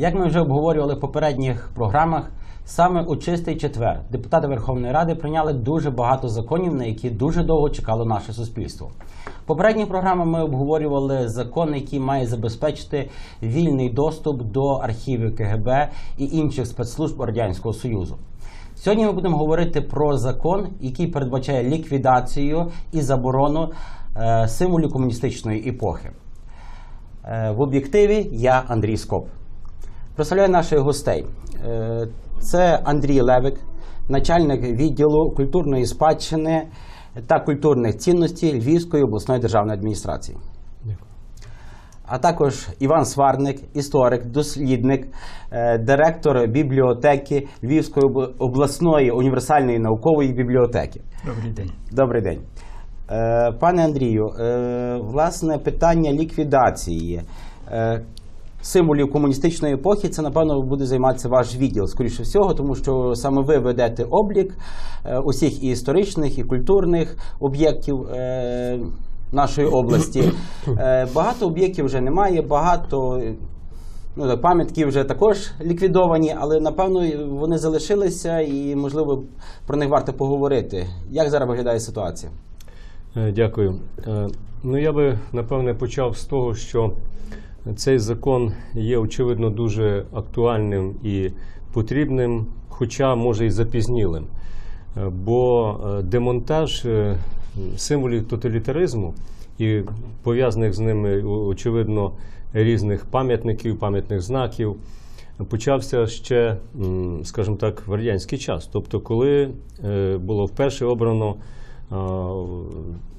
Як ми вже обговорювали в попередніх програмах, саме у чистий четвер депутати Верховної Ради прийняли дуже багато законів, на які дуже довго чекало наше суспільство. В попередніх програмах ми обговорювали закон, який має забезпечити вільний доступ до архівів КГБ і інших спецслужб Радянського Союзу. Сьогодні ми будемо говорити про закон, який передбачає ліквідацію і заборону е, символів комуністичної епохи. Е, В об'єктиві я Андрій Скоп. Представляю наших гостей. Е, Це Андрій Левик, начальник відділу культурної спадщини та культурних цінностей Львівської обласної державної адміністрації. А також Іван Сварник, історик, дослідник, е, директор бібліотеки Львівської обласної універсальної наукової бібліотеки. Добрий день. Добрий день. Е, Пане Андрію, власне, питання ліквідації символів комуністичної епохи, це, напевно, буде займатися ваш відділ, скоріше всього, тому що саме ви ведете облік е, усіх і історичних, і культурних об'єктів. е, Нашої області Е, багато об'єктів вже немає, багато ну, так, пам'ятки вже також ліквідовані, але напевно вони залишилися і, можливо, про них варто поговорити. Як зараз виглядає ситуація? Дякую. Ну, я би напевне почав з того, що цей закон є очевидно дуже актуальним і потрібним, хоча може і запізнілим. Е, Бо е, демонтаж е, символів тоталітаризму і пов'язаних з ними очевидно різних пам'ятників, пам'ятних знаків почався ще, скажімо так, в радянський час. Тобто, коли було вперше обрано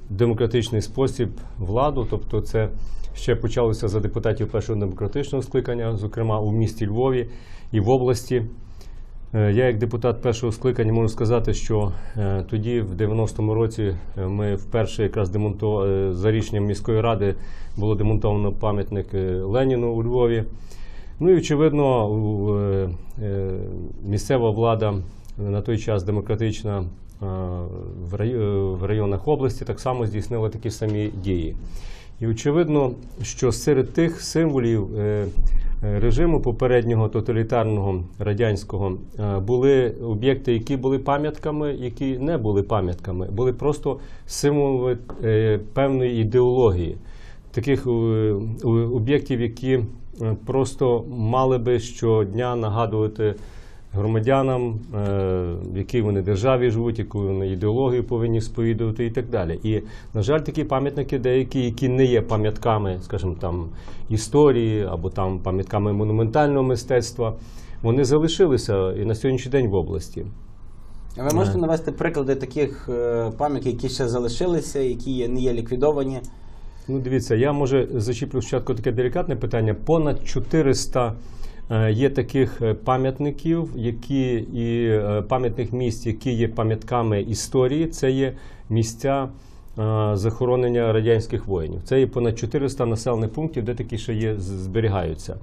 демократичний спосіб владу, тобто це ще почалося за депутатів першого демократичного скликання, зокрема у місті Львові і в області. Е, Я, як депутат першого скликання, можу сказати, що е, тоді, в 90-му році, е, ми вперше якраз демонто... е, за рішенням міської ради було демонтовано пам'ятник Леніну у Львові. Ну і очевидно, місцева влада на той час демократична в районах області так само здійснила такі самі дії. І очевидно, що серед тих символів е, е, режиму попереднього тоталітарного радянського е, були об'єкти, які були пам'ятками, які не були пам'ятками, були просто символи е, певної ідеології, таких об'єктів, які просто мали би щодня нагадувати громадянам, е, в якій вони державі живуть, яку вони ідеологію повинні сповідувати і так далі. І, на жаль, такі пам'ятники деякі, які не є пам'ятками, скажімо, там історії або там пам'ятками монументального мистецтва, вони залишилися і на сьогоднішній день в області. А Ви можете навести приклади таких е, пам'яток, які ще залишилися, які не є ліквідовані? Ну, дивіться, я може зачіплю спочатку таке делікатне питання. Понад 400 е, є таких е, пам'ятників, які і е, пам'ятних місць, які є пам'ятками історії. Це є місця е, захоронення радянських воїнів. Це є понад 400 населених пунктів, де такі ще є зберігаються.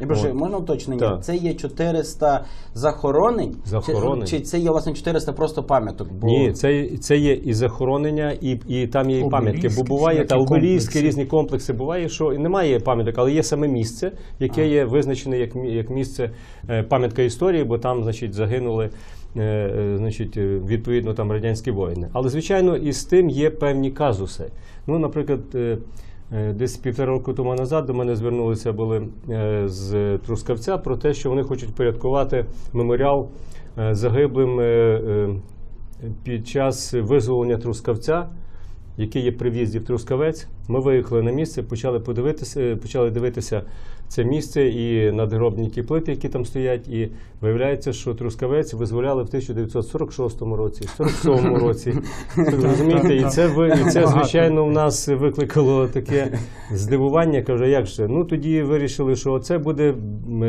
Я прошу, можна уточнення? Так. Це є 400 захоронень? Захоронень. Чи, чи це є власне 400 просто пам'яток? Бо... Ні, це, це є і захоронення, і, і там є і пам'ятки. Бо буває та обеліски, різні комплекси. Буває, що і немає пам'яток, але є саме місце, яке є визначене як, як місце е, пам'ятка історії, бо там, значить, загинули. е, е, Значить, відповідно, там радянські воїни. Але, звичайно, і з тим є певні казуси. Ну, наприклад, десь півтора року тому назад до мене звернулися були е, з Трускавця про те, що вони хочуть порядкувати меморіал е, загиблим е, е, під час визволення Трускавця, який є при в'їзді в Трускавець, ми виїхали на місце, почали подивитися, почали дивитися це місце і надгробні ті плити, які там стоять. І виявляється, що Трускавець визволяли в 1946 році, 47 році. Розумієте, і це і це звичайно в нас викликало таке здивування. Каже, як же? Ну тоді вирішили, що це буде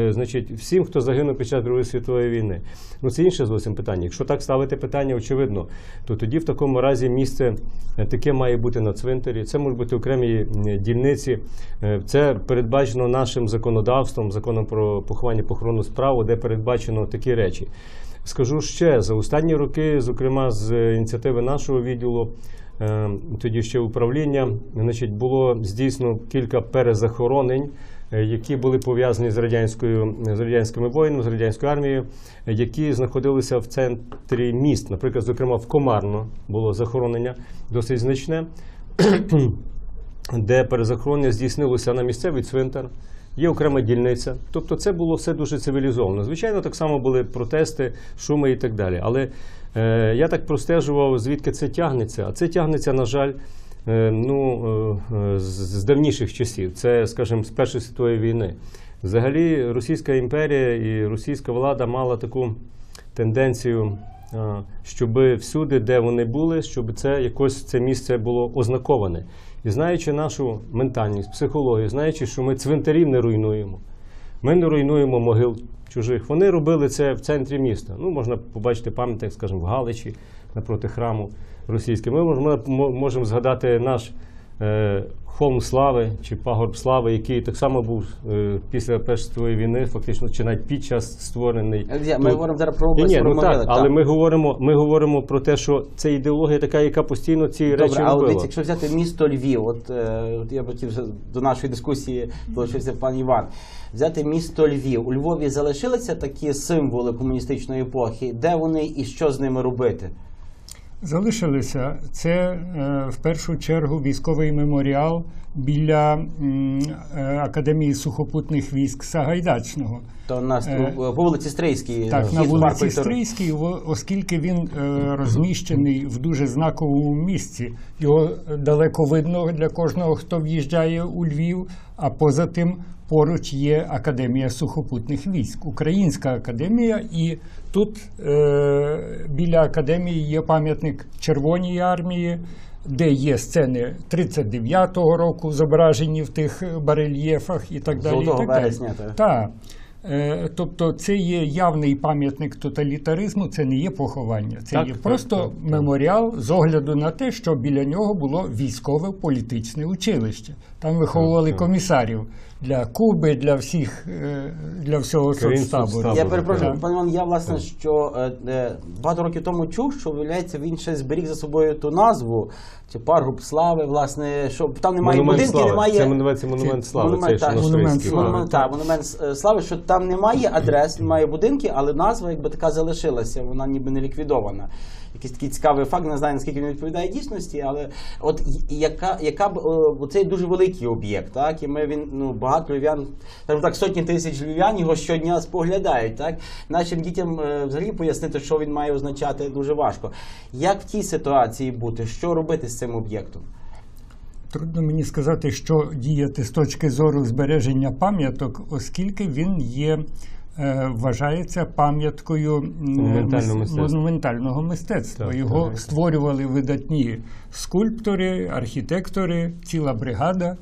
значить всім, хто загинув під час Другої світової війни. Ну це інше зовсім питання. Якщо так ставити питання, очевидно, то тоді в такому разі місце е, таке має бути на цвинтарі. Це можуть бути окремі дільниці. Е, Це передбачено нашим законодавством, законом про поховання похоронну справу, де передбачено такі речі. Скажу ще за останні роки, зокрема з ініціативи нашого відділу, е, тоді ще управління, значить, було здійснено кілька перезахоронень, е, які були пов'язані з радянською з радянськими воїнами, з радянською армією, які знаходилися в центрі міст. Наприклад, зокрема, в Комарно було захоронення досить значне, де перезахоронення здійснилося на місцевий цвинтар. Є окрема дільниця. Тобто це було все дуже цивілізовано. Звичайно, так само були протести, шуми і так далі. Але е, я так простежував, звідки це тягнеться. А це тягнеться, на жаль, е, ну, е, е, з, давніших часів. Це, скажімо, з Першої світової війни. Взагалі, Російська імперія і російська влада мала таку тенденцію, щоб всюди, де вони були, щоб це якось це місце було ознаковане. І знаючи нашу ментальність, психологію, знаючи, що ми цвинтарів не руйнуємо, ми не руйнуємо могил чужих. Вони робили це в центрі міста. Ну, можна побачити пам'ятник, скажімо, в Галичі напроти храму російського. Ми можемо, згадати наш холм слави чи пагорб слави, який так само був е, після Першої світової війни, фактично чи навіть під час створений. Е, Ми Тут- говоримо зараз про область, ні, про ну могили. так, але ми говоримо, ми говоримо про те, що це ідеологія така, яка постійно ці речі Добре, от робила. дивіться, якщо взяти місто Львів, от, е, от я хотів до нашої дискусії долучився пан Іван. Взяти місто Львів. У Львові залишилися такі символи комуністичної епохи. Де вони і що з ними робити? Залишилися це е, в першу чергу військовий меморіал біля е, Академії сухопутних військ Сагайдачного. То на Е, вулиці Стрийській. Так, на вулиці. Стрийській, оскільки він розміщений в дуже знаковому місці. Його далеко видно для кожного, хто в'їжджає у Львів. А поза тим поруч є Академія сухопутних військ, Українська академія, і тут е, біля академії є пам'ятник Червоній армії. Де є сцени 39-го року, зображені в тих барельєфах і так далі. і так далі. так. Е, Тобто це є явний пам'ятник тоталітаризму, це не є поховання, це Так, є так, просто так, так. меморіал з огляду на те, що біля нього було військове політичне училище. Там виховували так. комісарів для Куби, для всіх, е, для всього соцтабору. Я перепрошую, пане Іван, я власне, що е, е, багато років тому чув, що виявляється, він ще зберіг за собою ту назву, чи паргуб слави, власне, що там немає будинків, немає. Це монумент, монумент слави. Монумент, це Монумент. Монумент, так, монумент слави, що там немає адрес, немає будинків, але назва якби така залишилася, вона ніби не ліквідована. Якийсь такий цікавий факт, не знаю наскільки він відповідає дійсності, але от яка, яка б о, бо дуже великий об'єкт, так і ми він ну багато львів'ян, скажімо так, сотні тисяч львів'ян його щодня споглядають. Так нашим дітям е, взагалі пояснити, що він має означати, дуже важко. Як в тій ситуації бути, що робити з цим об'єктом? Трудно мені сказати, що діяти з точки зору збереження пам'яток, оскільки він є. е, Вважається пам'яткою Монументального мистецтва. Так, Його так. створювали видатні скульптори, архітектори, ціла бригада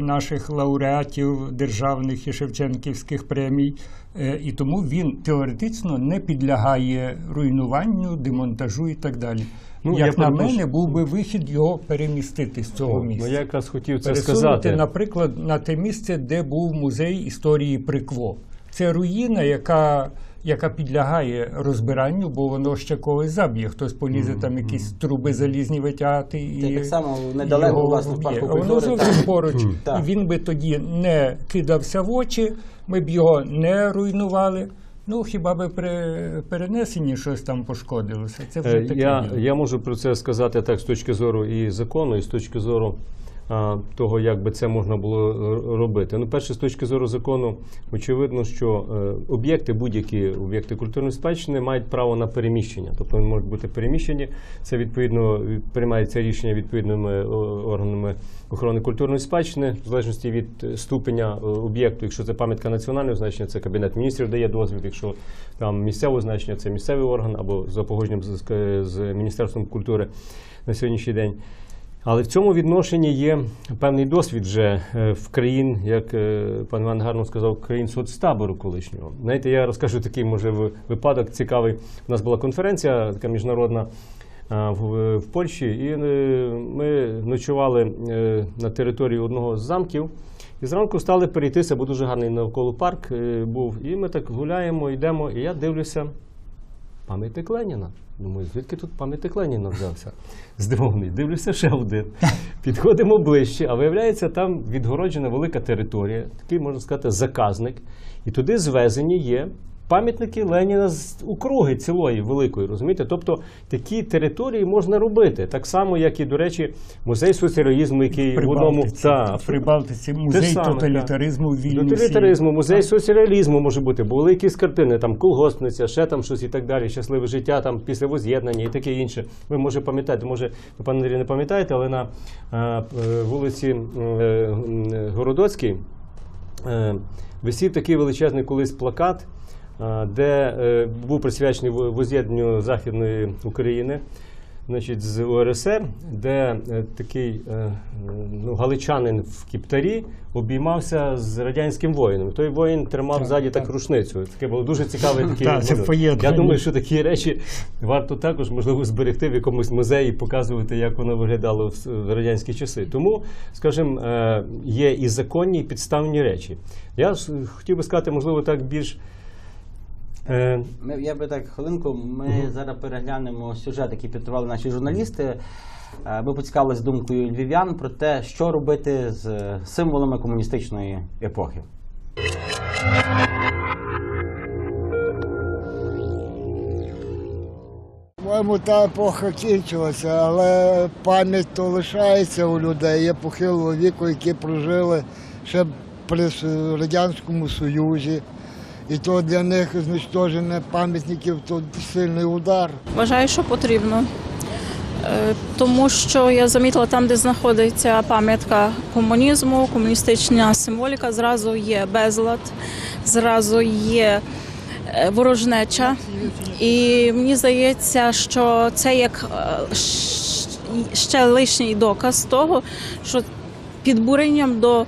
наших лауреатів державних і Шевченківських премій. Е, І тому він теоретично не підлягає руйнуванню, демонтажу і так далі. Ну, я Як на перепрошую. мене, був би вихід його перемістити з цього Ну, місця. я якраз хотів це Пересунути, сказати. наприклад, на те місце, де був музей історії Прикво. Це руїна, яка, яка підлягає розбиранню, бо воно ще когось заб'є. Хтось полізе там якісь труби залізні витягати і Це так само недалеко, його власне, в парку А Воно зовсім поруч. І він би тоді не кидався в очі, ми б його не руйнували. Ну, хіба би при перенесенні щось там пошкодилося. Це вже Е, таке. Я, я можу про це сказати так з точки зору і закону, і з точки зору того, як би це можна було робити. Ну, перше, з точки зору закону, очевидно, що е, об'єкти, будь-які об'єкти культурної спадщини мають право на переміщення. Тобто вони можуть бути переміщені. Це відповідно від- приймається рішення відповідними органами охорони культурної спадщини, в залежності від е, ступеня е, об'єкту. Якщо це пам'ятка національного значення, це кабінет міністрів дає дозвіл. Якщо там місцевого значення, це місцевий орган або за погодженням з- з Міністерством культури на сьогоднішній день. Але в цьому відношенні є певний досвід вже е, в країн, як е, пан Іван гарно сказав, країн соцтабору колишнього. Знаєте, я розкажу такий, може, випадок цікавий. У нас була конференція така міжнародна в, в Польщі, і е, ми ночували е, на території одного з замків. І зранку стали перейтися, бо дуже гарний навколо парк е, був. І ми так гуляємо, йдемо, і я дивлюся. Пам'ятник Леніна. Думаю, звідки тут пам'ятник Леніна взявся? Здивований. Дивлюся ще один. Підходимо ближче, а виявляється, там відгороджена велика територія, такий, можна сказати, заказник. І туди звезені є пам'ятники Леніна з округи цілої великої, розумієте? Тобто такі території можна робити. Так само, як і, до речі, музей соціалізму, який в одному та, в Прибалтиці музей саме, тоталітаризму в Вільнюсі. Тоталітаризму, музей соціалізму може бути, були якісь картини, там колгоспниця, ще там щось і так далі, щасливе життя там після воз'єднання і таке інше. Ви може пам'ятаєте, може, ви, пане Андрій, не пам'ятаєте, але на е, е, вулиці е, Городоцькій висів такий величезний колись плакат, де е, був присвячений во- воз'єднанню Західної України. Значить, з УРСР, де е, такий е, ну, галичанин в кіптарі обіймався з радянським воїном. Той воїн тримав Так, ззаді так, так. рушницю. Таке було дуже цікаве таке. Я думаю, що такі речі варто також можливо зберегти в якомусь музеї, показувати, як воно виглядало в в радянські часи. Тому, скажімо, є і законні, і підставні речі. Я хотів би сказати, можливо, так більш. Е, Ми, я би так хвилинку. Ми зараз переглянемо сюжет, який підготували наші журналісти. Е, Ми поцікавилися думкою львів'ян про те, що робити з е, символами комуністичної епохи. По-моєму, та епоха кінчилася, але пам'ять то лишається у людей. Є похилого віку, які прожили ще при Радянському Союзі. І то для них знищення пам'ятників то сильний удар. Вважаю, що потрібно. Е, Тому що я замітила там, де знаходиться пам'ятка комунізму, комуністична символіка, зразу є безлад, зразу є е, ворожнеча. І мені здається, що це як е, ще лишній доказ того, що підбуренням до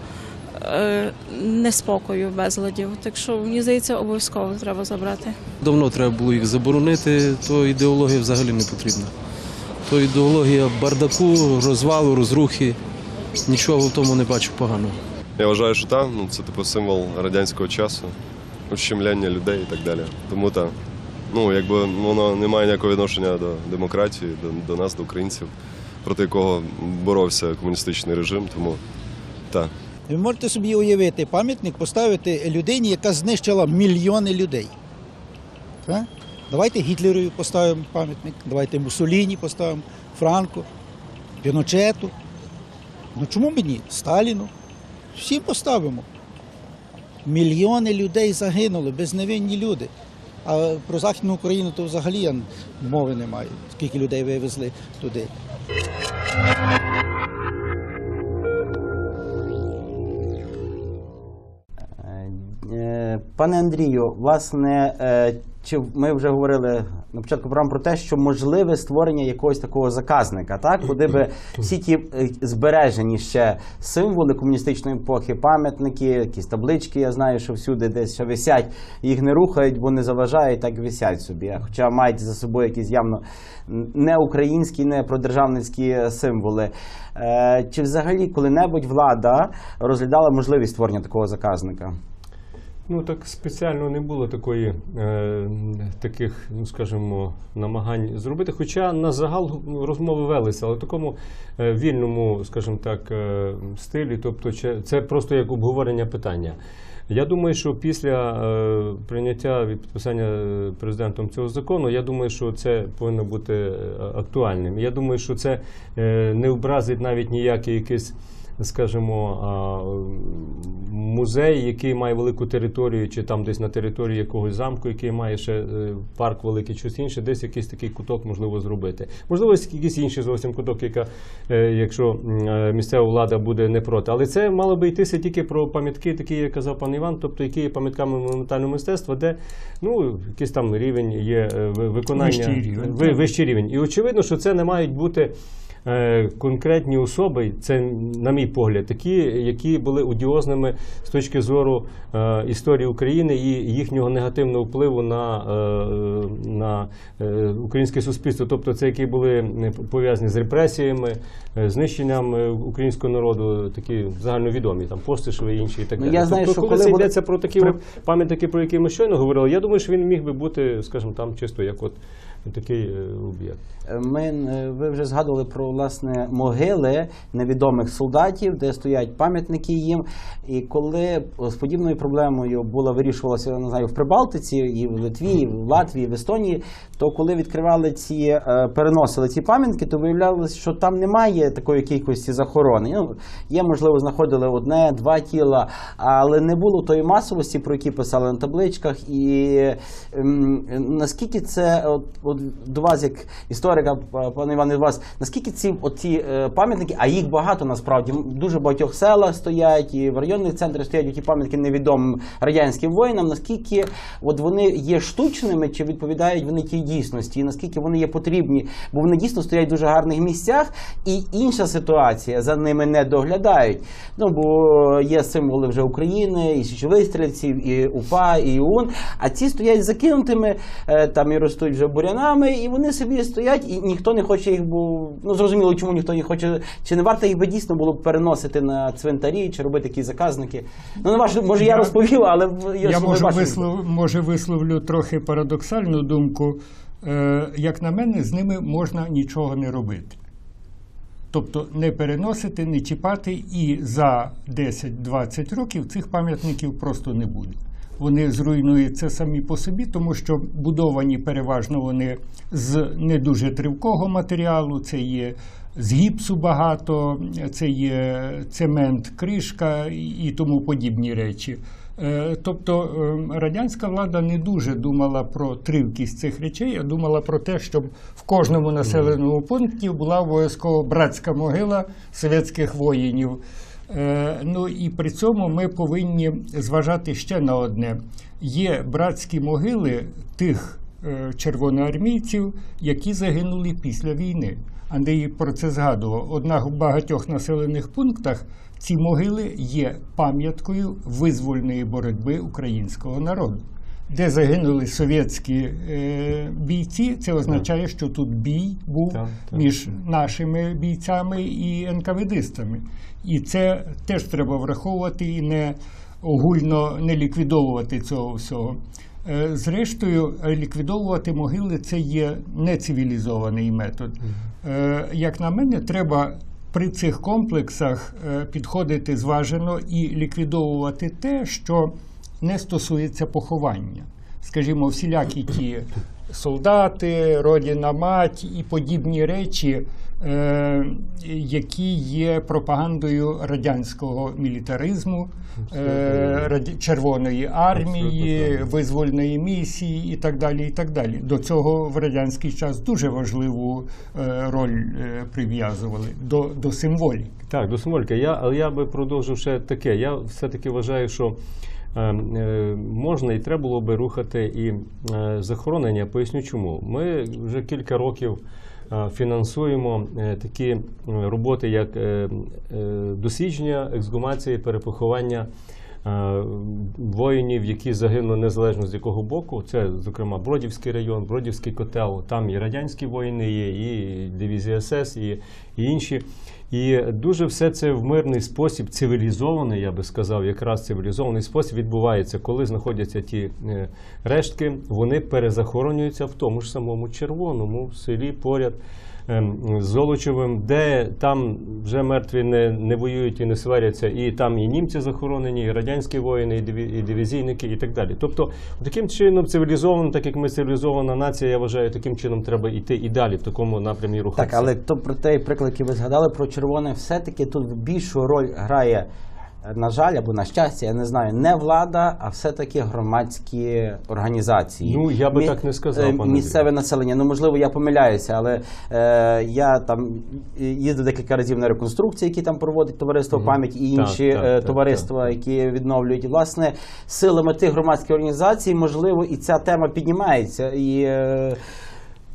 неспокою безладів. Так що мені здається, обов'язково треба забрати. Давно треба було їх заборонити, то ідеологія взагалі не потрібна. То ідеологія бардаку, розвалу, розрухи. Нічого в тому не бачу поганого. Я вважаю, що так, ну це типу символ радянського часу, ущемляння людей і так далі. Тому так. Ну, якби воно не має ніякого відношення до демократії, до, до нас, до українців, проти якого боровся комуністичний режим. Тому так. Ви можете собі уявити пам'ятник поставити людині, яка знищила мільйони людей. Так? Давайте Гітлерові поставимо пам'ятник, давайте Муссоліні поставимо, Франко, Піночету. Ну чому б ні? Сталіну. Всім поставимо. Мільйони людей загинули, безневинні люди. А про Західну Україну то взагалі мови не маю, скільки людей вивезли туди. Пане Андрію, власне, е, чи ми вже говорили на початку програми про те, що можливе створення якогось такого заказника, так куди би всі ті е, збережені ще символи комуністичної епохи, пам'ятники, якісь таблички, я знаю, що всюди десь ще висять, їх не рухають, бо не заважають, так висять собі. Хоча мають за собою якісь явно не українські, не продержавницькі символи. Е, Чи взагалі коли-небудь влада розглядала можливість створення такого заказника? Ну так спеціально не було такої, е, таких, ну скажімо, намагань зробити. Хоча на загал розмови велися, але в такому е, вільному, скажімо так, е, стилі. Тобто, це просто як обговорення питання. Я думаю, що після е, прийняття і підписання е, президентом цього закону, я думаю, що це повинно бути е, актуальним. Я думаю, що це е, не образить навіть ніякий якийсь скажімо, музей, який має велику територію, чи там десь на території якогось замку, який має ще е, парк великий, щось інше, десь якийсь такий куток можливо зробити. Можливо, якийсь інший зовсім куток, яка, е, якщо е, місцева влада буде не проти. Але це мало би йтися тільки про пам'ятки, такі, як казав пан Іван, тобто які є пам'ятками монументального мистецтва, де ну, якийсь там рівень є ви- виконання Вищий рівень, ви- вищий рівень. І очевидно, що це не мають бути конкретні особи, це, на мій погляд, такі, які були одіозними з точки зору е, історії України і їхнього негативного впливу на, е, на е, українське суспільство. Тобто це які були е, пов'язані з репресіями, е, знищенням е, українського народу, такі загальновідомі, там Постишеви і інші і так Ну, далі. я знаю, тобто, що коли, коли це буде- йдеться про такі при- пам'ятники, про які ми щойно говорили, я думаю, що він міг би бути, скажімо, там чисто як от такий е, об'єкт. Ми е, ви вже згадували про власне могили невідомих солдатів, де стоять пам'ятники їм. І коли з подібною проблемою була вирішувалася не знаю, в Прибалтиці, і в Литві, і в Латвії, і в Естонії, то коли відкривали ці е, переносили ці пам'ятники, то виявлялося, що там немає такої кількості захоронень. Ну, є, можливо, знаходили одне, два тіла, але не було тої масовості, про які писали на табличках. І ем, наскільки це от до вас, як історика, пане Іване, до вас, наскільки ці оці е, пам'ятники, а їх багато насправді, дуже багатьох селах стоять, і в районних центрах стоять ті пам'ятники невідомим радянським воїнам, наскільки от вони є штучними, чи відповідають вони тій дійсності, і наскільки вони є потрібні, бо вони дійсно стоять в дуже гарних місцях, і інша ситуація за ними не доглядають. Ну бо є символи вже України, і січових стрільців, і УПА, і ОУН, а ці стоять закинутими, е, там і ростуть вже бурянами, і вони собі стоять, і ніхто не хоче їх, бо ну зрозуміло, чому ніхто не хоче, чи не варто їх би дійсно було б переносити на цвинтарі, чи робити такі заказники. Ну не ваш, може я, Я- розповів, але в- Я можу вислов, може висловлю трохи парадоксальну думку. Е, як на мене, з ними можна нічого не робити. Тобто не переносити, не чіпати, і за 10-20 років цих пам'ятників просто не буде. Вони зруйнуються самі по собі, тому що будовані переважно вони з не дуже тривкого матеріалу, це є з гіпсу багато, це є цемент, кришка і тому подібні речі. Е, Тобто е, радянська влада не дуже думала про тривкість цих речей, а думала про те, щоб в кожному населеному пункті була обов'язково братська могила совєтських воїнів. Е, Ну і при цьому ми повинні зважати ще на одне: є братські могили тих е, червоноармійців, які загинули після війни. Андрій про це згадував. Однак в багатьох населених пунктах ці могили є пам'яткою визвольної боротьби українського народу. Де загинули совєтські е, бійці, це означає, що тут бій був Так, так. між нашими бійцями і НКВДистами. І це теж треба враховувати і не огульно не ліквідовувати цього всього. Е, Зрештою, ліквідовувати могили це є нецивілізований метод. Е, Як на мене, треба при цих комплексах е, підходити зважено і ліквідовувати те, що не стосується поховання. Скажімо, всілякі ті солдати, родина мать і подібні речі, е, які є пропагандою радянського мілітаризму, е, раді- Червоної армії, визвольної місії і так далі. І так далі. До цього в радянський час дуже важливу е, роль е, прив'язували до, до символіки. Так, до Смолька. Я, але я би продовжив ще таке. Я все-таки вважаю, що можна і треба було би рухати і е, захоронення. Поясню чому. Ми вже кілька років е, фінансуємо е, такі е, роботи, як досідження, ексгумація і перепоховання. Воїнів, які загинули незалежно з якого боку, це, зокрема, Бродівський район, Бродівський котел, там і радянські воїни є, і дивізія СС, і, і інші. І дуже все це в мирний спосіб, цивілізований, я би сказав, якраз цивілізований спосіб відбувається, коли знаходяться ті е, рештки, вони перезахоронюються в тому ж самому червоному селі поряд. Ем, Золочевим, де там вже мертві не, не воюють і не сваряться, і там і німці захоронені, і радянські воїни, і, диві, і дивізійники, і так далі. Тобто, таким чином цивілізовано, так як ми цивілізована нація, я вважаю, таким чином треба йти і далі в такому напрямі рухатися. Так, але то про той приклад, який ви згадали про червоне, все-таки тут більшу роль грає, на жаль, або на щастя, я не знаю, не влада, а все-таки громадські організації. Ну, я би Мі- так не сказав, е, пане Місцеве населення. Ну, можливо, я помиляюся, але е, я там їздив декілька разів на реконструкції, які там проводить товариство пам'ять і інші так, е, так, товариства, які відновлюють. І, власне, силами тих громадських організацій, можливо, і ця тема піднімається. І, е,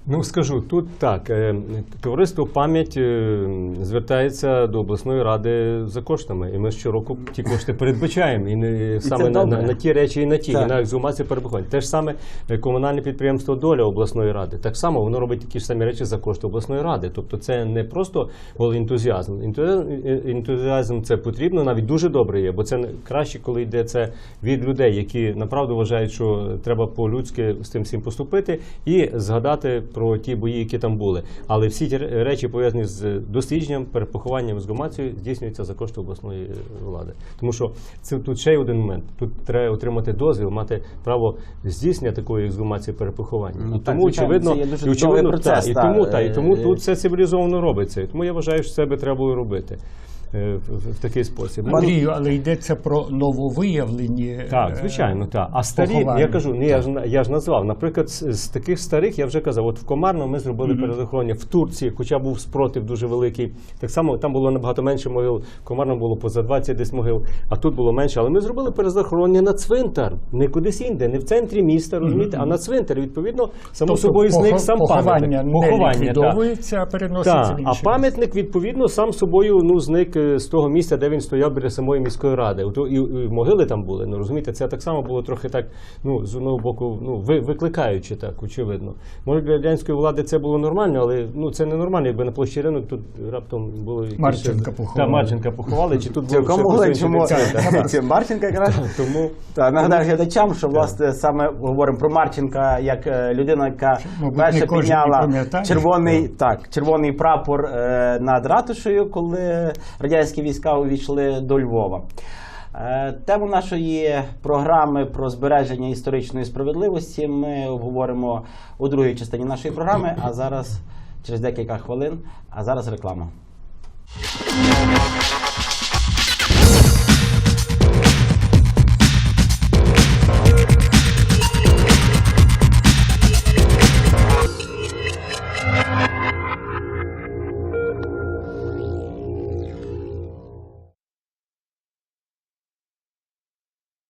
Ну скажу тут так. е, Товариство пам'ять е, звертається до обласної ради за коштами, і ми щороку ті кошти передбачаємо. І не саме на, на, на ті речі, і на ті, Так. і на екзумацію перебування. Те ж саме е, комунальне підприємство Доля обласної ради. Так само воно робить такі ж самі речі за кошти обласної ради. Тобто це не просто ентузіазм. Ентузіазм, це потрібно, навіть дуже добре є, бо це краще, коли йде це від людей, які направду вважають, що треба по-людськи з тим всім поступити, і згадати про ті бої, які там були. Але всі ті речі пов'язані з дослідженням, перепохованням, з гумацією, здійснюються за кошти обласної е, влади. Тому що це тут ще є один момент. Тут треба отримати дозвіл, мати право здійснення такої ексгумації перепоховання. Ну, і так, тому звичайно, очевидно, це є дуже і очевидно, процес, та, і тому та, і тому е, тут все цивілізовано робиться. І тому я вважаю, що це би треба було робити е, в, в- такий спосіб. Андрію, але йдеться про нововиявлені. Так, е, звичайно, так. А старі, поховання. я кажу, ну я ж я ж назвав. Наприклад, з, з таких старих я вже казав, от в Комарно ми зробили перезахоронення в Турції, хоча був спротив дуже великий. Так само там було набагато менше могил. В Комарно було поза 20 десь могил, а тут було менше. Але ми зробили перезахоронення на цвинтар, не кудись інде, не в центрі міста, розумієте, а на цвинтар. Відповідно, само Тобто собою зник похо- сам поховання пам'ятник. не так. ліквідовується, а переноситься Так, в а інше пам'ятник відповідно сам собою ну зник е, з того місця, де він стояв біля самої міської ради. І, могили там були. Ну розумієте, це так само було трохи так. Ну з одного боку, ну викликаючи так, очевидно. Може для радянської влади це було нормально, але ну це не нормально, якби на площі ринок тут раптом було якісь- Марченка поховали. Та, Марченка поховали, чи тут було. Ці Марченка якраз. Тому Та нагадаю глядачам, що власне саме говоримо про Марченка як е, людина, яка перше підняла червоний так, червоний прапор е, над ратушею, коли радянські війська увійшли до Львова. Е, Тему нашої програми про збереження історичної справедливості ми обговоримо у другій частині нашої програми. А зараз через декілька хвилин. А зараз реклама.